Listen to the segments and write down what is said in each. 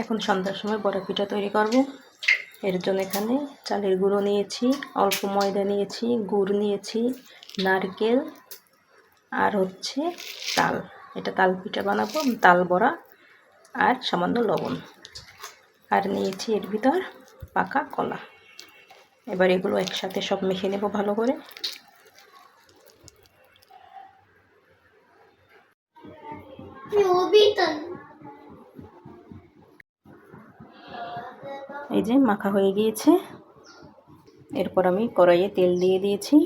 এখন সন্ধ্যার সময় বড়া পিঠা তৈরি করব। এর জন্য এখানে চালের গুঁড়ো নিয়েছি, অল্প ময়দা নিয়েছি, গুড় নিয়েছি, নারকেল আর হচ্ছে তাল। এটা তাল পিঠা বানাবো, তাল বড়া আর সামান্য লবণ। আর নিয়েছি এর ভিতর পাকা কলা। এবার এগুলো একসাথে সব মেখে নেব ভালো করে। এই যে মাখা হয়ে গিয়েছে। এরপর আমি কড়াইয়ে তেল দিয়ে দিয়েছি।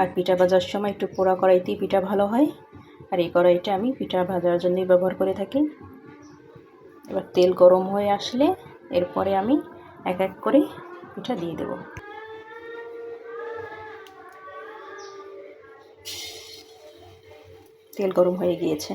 আর পিঠা ভাজার সময় একটু পোড়া কড়াইতেই পিঠা ভালো হয়। আর এই কড়াইটা আমি পিঠা ভাজার জন্যই ব্যবহার করে থাকি। এবার তেল গরম হয়ে আসলে এরপরে আমি এক এক করে পিঠা দিয়ে দেব। তেল গরম হয়ে গিয়েছে।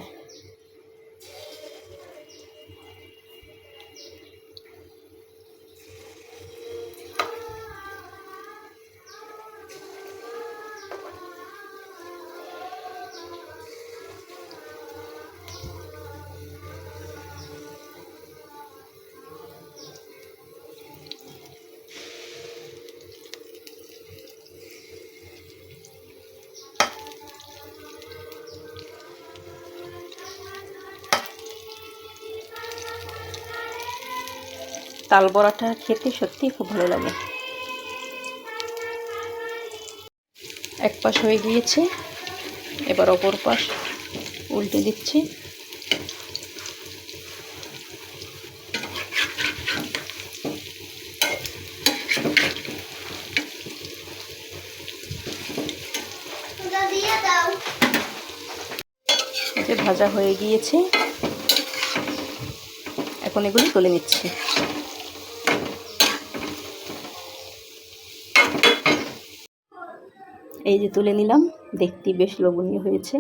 তাল বড়াটা খেতে সত্যিই খুব ভালো লাগে। এক পাশ হয়ে গিয়েছে, এবার অপর পাশ উল্টে দিচ্ছি। ভাজা হয়ে গিয়েছে, এখন এগুলি তুলে নিচ্ছি। এই যে তুলে নিলাম দেখতে বেশ লোভনীয় হয়েছে।